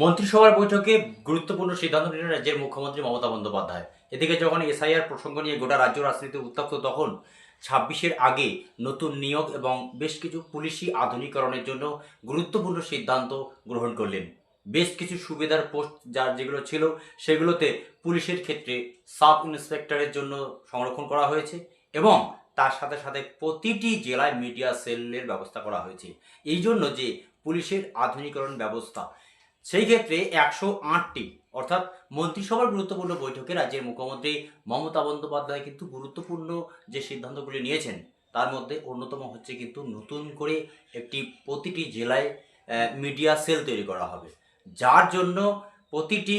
মন্ত্রিসভার বৈঠকে গুরুত্বপূর্ণ সিদ্ধান্ত নিলেন রাজ্যের মুখ্যমন্ত্রী মমতা বন্দ্যোপাধ্যায়। এদিকে যখন এসআইআর প্রসঙ্গ নিয়ে গোটা রাজ্য রাজনীতি উত্তপ্ত, তখন ছাব্বিশের আগে নতুন নিয়োগ এবং বেশ কিছু পুলিশি আধুনিকরণের জন্য গুরুত্বপূর্ণ সিদ্ধান্ত গ্রহণ করলেন। বেশ কিছু সুবিধার পোস্ট যার যেগুলো ছিল, সেগুলোতে পুলিশের ক্ষেত্রে সাব ইন্সপেক্টরের জন্য সংরক্ষণ করা হয়েছে এবং তার সাথে সাথে প্রতিটি জেলায় মিডিয়া সেলের ব্যবস্থা করা হয়েছে। এই জন্য যে পুলিশের আধুনিকরণ ব্যবস্থা সেই ক্ষেত্রে একশো আটটি, অর্থাৎ মন্ত্রিসভার গুরুত্বপূর্ণ বৈঠকে রাজ্যের মুখ্যমন্ত্রী মমতা বন্দ্যোপাধ্যায় কিন্তু গুরুত্বপূর্ণ যে সিদ্ধান্তগুলি নিয়েছেন, তার মধ্যে অন্যতম হচ্ছে কিন্তু নতুন করে একটি প্রতিটি জেলায় মিডিয়া সেল তৈরি করা হবে। যার জন্য প্রতিটি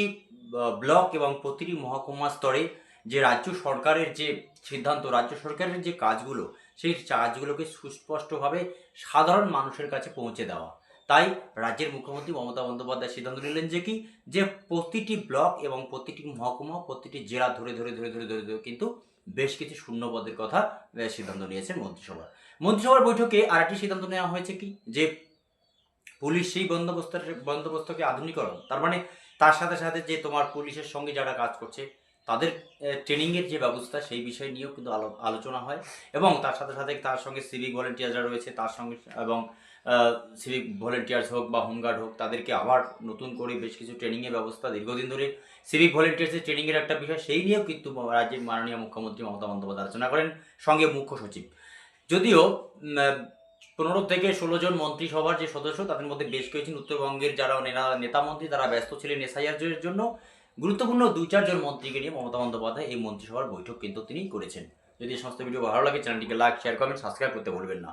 ব্লক এবং প্রতিটি মহকুমা স্তরে যে রাজ্য সরকারের যে সিদ্ধান্ত, রাজ্য সরকারের যে কাজগুলো, সেই কাজগুলোকে সুস্পষ্টভাবে সাধারণ মানুষের কাছে পৌঁছে দেওয়া। তাই রাজ্যের মুখ্যমন্ত্রী মমতা বন্দ্যোপাধ্যায় সিদ্ধান্ত নিলেন যে কি? যে প্রতিটি ব্লক এবং প্রতিটি মহকুমা, প্রতিটি জেলা ধরে ধরে ধরে ধরে ধরে ধরে কিন্তু বেশ কিছু শূন্যপদের কথা সিদ্ধান্ত নিয়েছেন মন্ত্রিসভা। মন্ত্রিসভার বৈঠকে আরেকটি সিদ্ধান্ত নেওয়া হয়েছে কি? যে পুলিশ সেই বন্দোবস্তের, বন্দোবস্তকে আধুনিকরণ, তার মানে তার সাথে সাথে যে তোমার পুলিশের সঙ্গে যারা কাজ করছে তাদের ট্রেনিংয়ের যে ব্যবস্থা, সেই বিষয় নিয়েও কিন্তু আলো, আলোচনা হয়। এবং তার সাথে সাথে তার সঙ্গে সিভিক ভলেন্টিয়ার যারা রয়েছে, তার সঙ্গে, এবং সিভিক ভলেন্টিয়ার্স হোক বা হোমগার্ড হোক, তাদেরকে আবার নতুন করে বেশ কিছু ট্রেনিংয়ের ব্যবস্থা দীর্ঘদিন ধরে সিভিক ভলেন্টিয়ার্সের ট্রেনিংয়ের একটা বিষয়, সেই নিয়েও কিন্তু রাজ্যের মাননীয় মুখ্যমন্ত্রী মমতা বন্দ্যোপাধ্যায় আলোচনা করেন, সঙ্গে মুখ্য সচিব। যদিও পনেরো থেকে ষোলো জন মন্ত্রিসভার যে সদস্য, তাদের মধ্যে বেশ কিছু উত্তরবঙ্গের যারা নেতা নেতা মন্ত্রী, তারা ব্যস্ত ছিলেন এসআইআর জন্য। গুরুত্বপূর্ণ দুই চারজন মন্ত্রীকে নিয়ে মমতা বন্দ্যোপাধ্যায় এই মন্ত্রিসভার বৈঠক কিন্তু তিনি করেছেন। যদি সমস্ত ভিডিও ভালো লাগে, চ্যানেলটিকে লাইক শেয়ার কমেন্ট সাবস্ক্রাইব করতে ভুলবেন না।